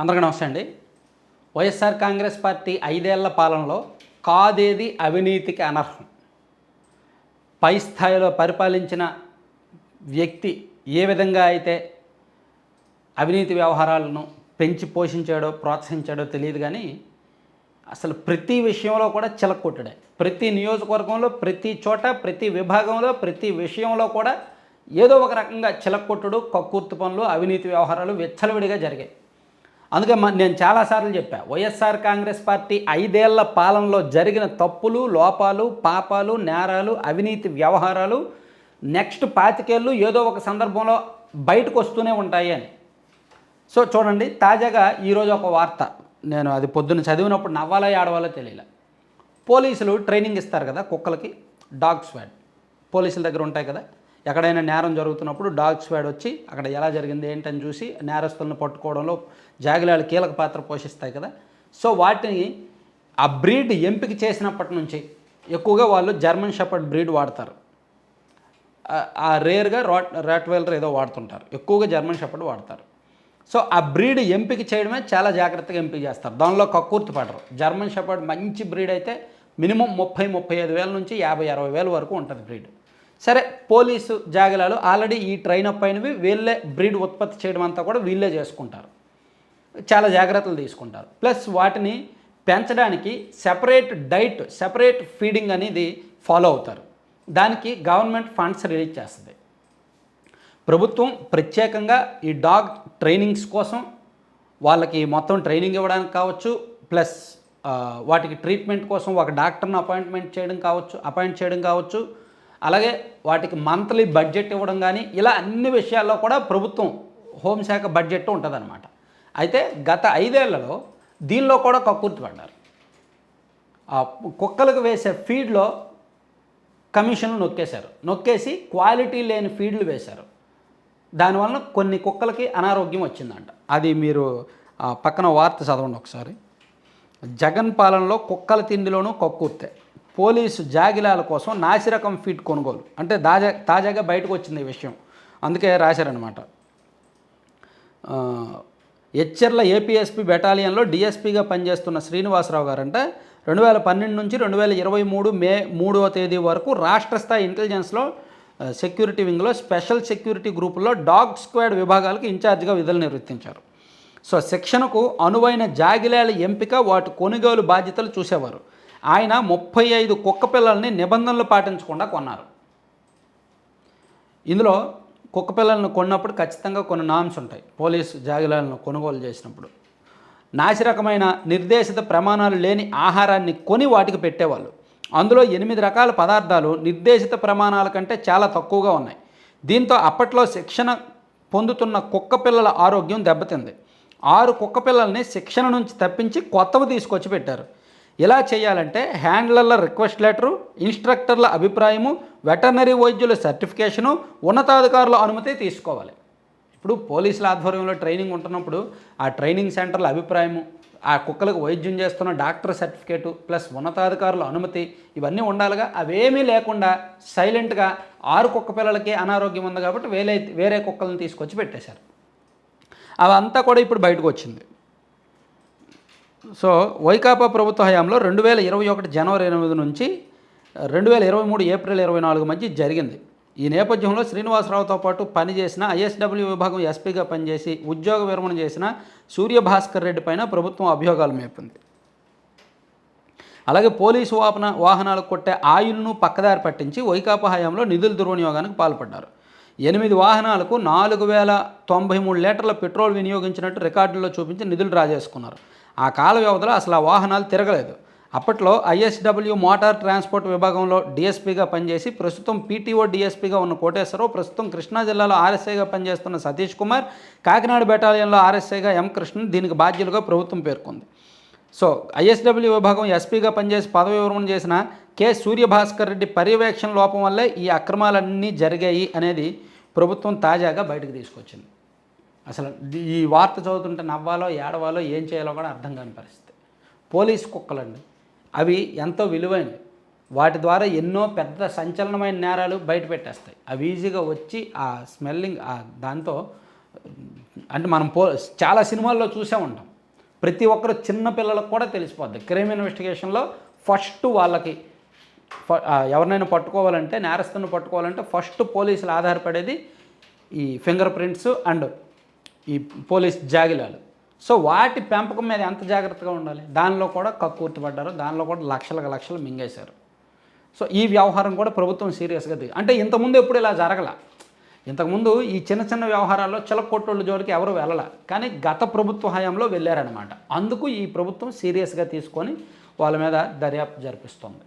అందరికీ నమస్తే అండి. వైఎస్ఆర్ కాంగ్రెస్ పార్టీ ఐదేళ్ళ పాలనలో కాదేది అవినీతికి అనర్హం? పై స్థాయిలో పరిపాలించిన వ్యక్తి ఏ విధంగా అయితే అవినీతి వ్యవహారాలను పెంచి పోషించాడో ప్రోత్సహించాడో తెలియదు కానీ అసలు ప్రతి విషయంలో కూడా చిలక్కొట్టడే. ప్రతి నియోజకవర్గంలో ప్రతి చోట ప్రతి విభాగంలో ప్రతి విషయంలో కూడా ఏదో ఒక రకంగా చిలక్కొట్టుడు కక్కుర్తి పనులు అవినీతి వ్యవహారాలు విచ్చలవిడిగా జరిగాయి. అందుకే నేను చాలాసార్లు చెప్పా వైఎస్ఆర్ కాంగ్రెస్ పార్టీ ఐదేళ్ళ పాలనలో జరిగిన తప్పులు లోపాలు పాపాలు నేరాలు అవినీతి వ్యవహారాలు నెక్స్ట్ పాతికేళ్ళు ఏదో ఒక సందర్భంలో బయటకు వస్తూనే ఉంటాయి అని. సో చూడండి తాజాగా ఈరోజు ఒక వార్త. నేను అది పొద్దున్న చదివినప్పుడు నవ్వాలో ఆడవాలో తెలియలే. పోలీసులు ట్రైనింగ్ ఇస్తారు కదా కుక్కలకి డాగ్ స్వాడ్. పోలీసుల దగ్గర ఉంటాయి కదా. ఎక్కడైనా నేరం జరుగుతున్నప్పుడు డాగ్ స్వాడ్ వచ్చి అక్కడ ఎలా జరిగింది ఏంటని చూసి నేరస్తులను పట్టుకోవడంలో జాగిలాలు కీలక పాత్ర పోషిస్తాయి కదా. సో వాటిని ఆ బ్రీడ్ ఎంపిక చేసినప్పటి నుంచి ఎక్కువగా వాళ్ళు జర్మన్ షెపర్డ్ బ్రీడ్ వాడతారు. ఆ- రేర్గా రాట్ రాట్వెలర్ ఏదో వాడుతుంటారు. ఎక్కువగా జర్మన్ షెపర్డ్ వాడతారు. సో ఆ బ్రీడ్ ఎంపిక చేయడమే చాలా జాగ్రత్తగా ఎంపిక చేస్తారు. దానిలో కక్కుర్తి పడరు. జర్మన్ షెపర్డ్ మంచి బ్రీడ్ అయితే మినిమం ముప్పై ముప్పై ఐదు వేల నుంచి యాభై అరవై వేల వరకు ఉంటుంది బ్రీడ్. సరే పోలీసు జాగిలాలు ఆల్రెడీ ఈ ట్రైన్ అప్ అయినవి వీళ్ళే బ్రీడ్ ఉత్పత్తి చేయడం అంతా కూడా వీళ్ళే చేసుకుంటారు. చాలా జాగ్రత్తలు తీసుకుంటారు. ప్లస్ వాటిని పెంచడానికి సెపరేట్ డైట్ సెపరేట్ ఫీడింగ్ అనేది ఫాలో అవుతారు. దానికి గవర్నమెంట్ ఫండ్స్ రిలీజ్ చేస్తుంది. ప్రభుత్వం ప్రత్యేకంగా ఈ డాగ్ ట్రైనింగ్స్ కోసం వాళ్ళకి మొత్తం ట్రైనింగ్ ఇవ్వడానికి కావచ్చు ప్లస్ వాటికి ట్రీట్మెంట్ కోసం ఒక డాక్టర్ని అపాయింట్మెంట్ చేయడం కావచ్చు అపాయింట్ చేయడం కావచ్చు అలాగే వాటికి మంత్లీ బడ్జెట్ ఇవ్వడం కానీ ఇలా అన్ని విషయాల్లో కూడా ప్రభుత్వం హోంశాఖ బడ్జెట్ ఉంటుందన్నమాట. అయితే గత ఐదేళ్ళలో దీనిలో కూడా కక్కుర్తి పడ్డారు. ఆ కుక్కలకు వేసే ఫీడ్లో కమిషన్లు నొక్కేశారు. నొక్కేసి క్వాలిటీ లేని ఫీడ్లు వేశారు. దానివల్ల కొన్ని కుక్కలకి అనారోగ్యం వచ్చిందంట. అది మీరు పక్కన వార్త చదవండి ఒకసారి. జగన్ పాలనలో కుక్కల తిండిలోనూ కక్కుర్తే. పోలీసు జాగిలాల కోసం నాసిరకం ఫీడ్ కొనుగోలు. అంటే తాజా తాజాగా బయటకు వచ్చింది ఈ విషయం. అందుకే రాశారనమాట హెచ్చర్ల ఏపీఎస్పీ బెటాలియన్లో డిఎస్పీగా పనిచేస్తున్న శ్రీనివాసరావు గారంటే రెండు వేల పన్నెండు నుంచి రెండు వేల ఇరవై మూడు మే మూడవ తేదీ వరకు రాష్ట్ర స్థాయి ఇంటెలిజెన్స్లో సెక్యూరిటీ వింగ్లో స్పెషల్ సెక్యూరిటీ గ్రూపుల్లో డాగ్ స్క్వాడ్ విభాగాలకు ఇన్ఛార్జిగా విధులు నిర్వర్తించారు. సో శిక్షణకు అనువైన జాగిలాల ఎంపిక వాటి కొనుగోలు బాధ్యతలు చూసేవారు. ఆయన ముప్పై ఐదు కుక్క పిల్లల్ని నిబంధనలు పాటించకుండా కొన్నారు. ఇందులో కుక్క పిల్లలను కొన్నప్పుడు ఖచ్చితంగా కొన్ని నామ్స్ ఉంటాయి. పోలీసు జాగిలాలను కొనుగోలు చేసినప్పుడు. నాసిరకమైన నిర్దేశిత ప్రమాణాలు లేని ఆహారాన్ని కొని వాటికి పెట్టేవాళ్ళు. అందులో ఎనిమిది రకాల పదార్థాలు నిర్దేశిత ప్రమాణాల కంటే చాలా తక్కువగా ఉన్నాయి. దీంతో అప్పట్లో శిక్షణ పొందుతున్న కుక్క పిల్లల ఆరోగ్యం దెబ్బతింది. ఆరు కుక్క పిల్లల్ని శిక్షణ నుంచి తప్పించి కొత్తవి తీసుకొచ్చి పెట్టారు. ఇలా చేయాలంటే హ్యాండ్లర్ల రిక్వెస్ట్ లెటరు ఇన్స్ట్రక్టర్ల అభిప్రాయము వెటర్నరీ వైద్యుల సర్టిఫికేషను ఉన్నతాధికారుల అనుమతి తీసుకోవాలి. ఇప్పుడు పోలీసుల ఆధ్వర్యంలో ట్రైనింగ్ ఉంటున్నప్పుడు ఆ ట్రైనింగ్ సెంటర్ల అభిప్రాయము ఆ కుక్కలకు వైద్యం చేస్తున్న డాక్టర్ సర్టిఫికేటు ప్లస్ ఉన్నతాధికారుల అనుమతి ఇవన్నీ ఉండాలిగా. అవేమీ లేకుండా సైలెంట్గా ఆరు కుక్క పిల్లలకి అనారోగ్యం ఉంది కాబట్టి వేరే వేరే కుక్కలను తీసుకొచ్చి పెట్టేశారు. అవంతా కూడా ఇప్పుడు బయటకు వచ్చింది. సో వైకాపా ప్రభుత్వ హయాంలో రెండు వేల ఇరవై ఒకటి జనవరి ఎనిమిది నుంచి రెండు వేల ఇరవై మూడు ఏప్రిల్ ఇరవై నాలుగు మధ్య జరిగింది. ఈ నేపథ్యంలో శ్రీనివాసరావుతో పాటు పనిచేసిన ఐఎస్డబ్ల్యూ విభాగం ఎస్పీగా పనిచేసి ఉద్యోగ విరమణ చేసిన సూర్యభాస్కర్ రెడ్డి పైన ప్రభుత్వం అభియోగాలు మేపింది అలాగే పోలీసు వాహన వాహనాలు కొట్టే ఆయుల్ను పక్కదారి పట్టించి వైకాపా హయాంలో నిధుల దుర్వినియోగానికి పాల్పడ్డారు. ఎనిమిది వాహనాలకు నాలుగు వేల తొంభై మూడు లీటర్ల పెట్రోల్ వినియోగించినట్టు రికార్డుల్లో చూపించి నిధులు డ్రా చేసుకున్నారు. ఆ కాల వ్యవధిలో అసలు ఆ వాహనాలు తిరగలేదు. అప్పట్లో ఐఎస్డబ్ల్యూ మోటార్ ట్రాన్స్పోర్ట్ విభాగంలో డీఎస్పీగా పనిచేసి ప్రస్తుతం పీటీఓ డీఎస్పీగా ఉన్న కోటేశ్వరరావు ప్రస్తుతం కృష్ణా జిల్లాలో ఆర్ఎస్ఐగా పనిచేస్తున్న సతీష్ కుమార్ కాకినాడ బెటాలియన్లో ఆర్ఎస్ఐగా ఎం కృష్ణన్ దీనికి బాధ్యులుగా ప్రభుత్వం పేర్కొంది. సో ఐఎస్డబ్ల్యూ విభాగం ఎస్పీగా పనిచేసి పదవి విరమణ చేసిన కె. సూర్యభాస్కర్ రెడ్డి పర్యవేక్షణ లోపం వల్లే ఈ అక్రమాలన్నీ జరిగాయి అనేది ప్రభుత్వం తాజాగా బయటకు తీసుకొచ్చింది. అసలు ఈ వార్త చదువుతుంటే నవ్వాలో ఏడవాలో ఏం చేయాలో కూడా అర్థం కాని పరిస్థితి. పోలీస్ కుక్కలండి. అవి ఎంతో విలువైనవి. వాటి ద్వారా ఎన్నో పెద్ద సంచలనమైన నేరాలు బయట పెట్టేస్తాయి. అవి ఈజీగా వచ్చి ఆ స్మెల్లింగ్ ఆ దాంతో అంటే మనం పో చాలా సినిమాల్లో చూసే ఉంటాం. ప్రతి ఒక్కరు చిన్న పిల్లలకు కూడా తెలిసిపోద్ది. క్రైమ్ ఇన్వెస్టిగేషన్లో ఫస్ట్ వాళ్ళకి ఎవరినైనా పట్టుకోవాలంటే నేరస్తుని పట్టుకోవాలంటే ఫస్ట్ పోలీసులు ఆధారపడేది ఈ ఫింగర్ ప్రింట్స్ అండ్ ఈ పోలీస్ జాగిలాలు. సో వాటి పెంపకం మీద ఎంత జాగ్రత్తగా ఉండాలి? దానిలో కూడా కక్కుర్తిపడ్డారు. దానిలో కూడా లక్షలకు లక్షలు మింగేశారు. సో ఈ వ్యవహారం కూడా ప్రభుత్వం సీరియస్గా దిగి అంటే ఇంతకుముందు ఎప్పుడు ఇలా జరగల? ఇంతకుముందు ఈ చిన్న చిన్న వ్యవహారాల్లో చిలకొట్టోళ్ళ జోలికి ఎవరు వెళ్ళాల. కానీ గత ప్రభుత్వ హయాంలో వెళ్ళారనమాట అందుకు ఈ ప్రభుత్వం సీరియస్గా తీసుకొని వాళ్ళ మీద దర్యాప్తు జరిపిస్తుంది.